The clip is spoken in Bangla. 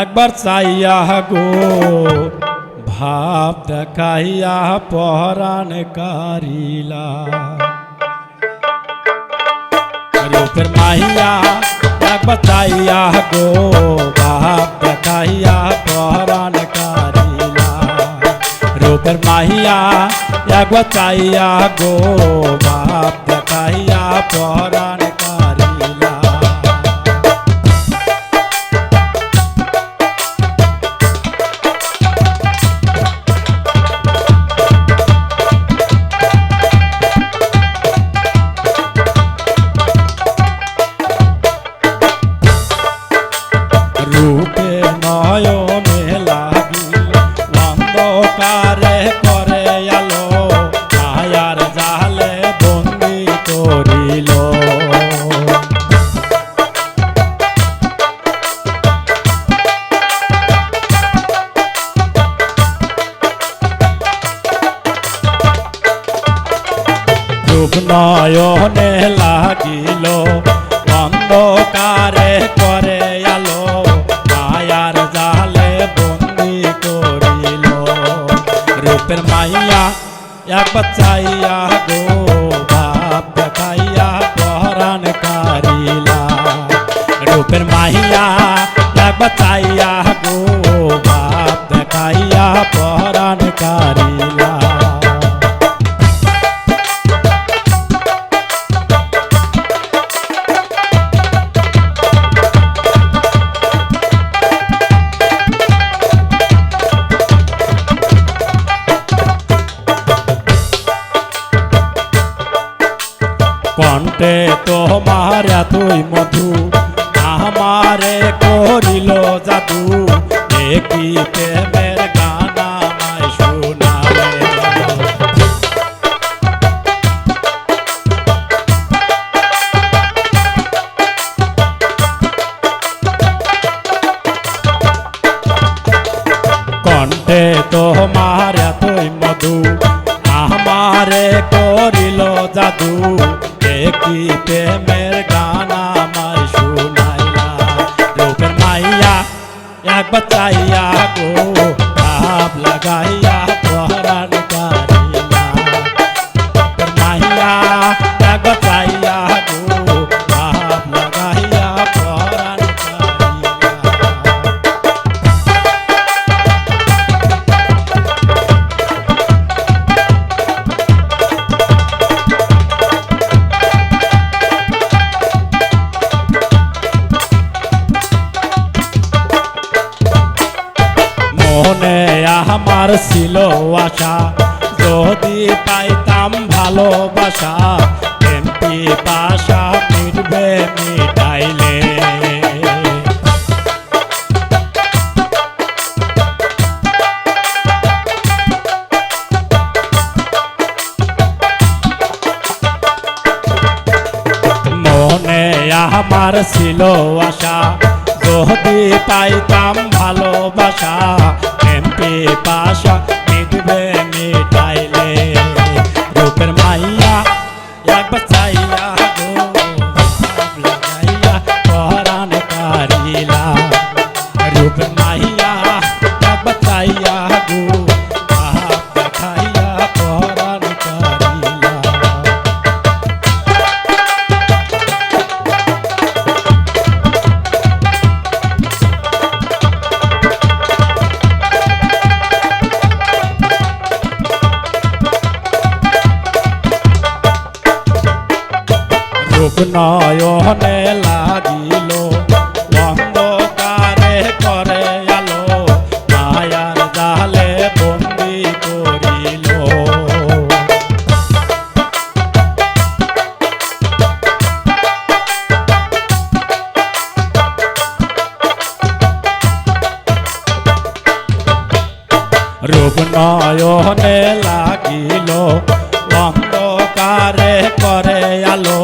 একবার চাইয়া গো, ভাব দেখাইয়া পহরান কারিলা। রূপের মাইয়া একবার চাইয়া গো, ভাব দেখাইয়া পহরান কারিলা। রূপের মাহিয়া, একবার চাইয়া গো, ভাব দেখাইয়া পহরান অন্ধকারে করে আলো আয়ার জালে বন্দি করিল। রূপ নয়নে লাগিল অন্ধকারে রূপের মাইয়া এক বাচ্চাইয়া গো বাপ দেখাইয়া পহরান কারিলা রূপের মাইয়া এক বাচ্চাইয়া গো বাপ দেখাইয়া পহরান কারিলা কণ্ঠে তোমার এতই মধু। আমারে করিল জাদু। একই প্রেমের গান শোনালে কণ্ঠে তোমার এতই মধু। আমারে করিল জাদু। একই প্রেমের গান আমায় শুনাইলা। রূপের মাইয়া একবার চাইয়া গো ভাব লাগাইয়া আমার ছিল আশা। যদি পাইতাম ভালোবাসা, এমপি পাশা মিটবে মিটাইলে। মনে আমার ছিল আশা। যদি পাইতাম ভালোবাসা পাশা রূপ নয়নে লাগিল। অন্ধকারে করে আলো, মায়ার জালে বন্দি করিল। রূপ নয়নে লাগিল, অন্ধকারে করে আলো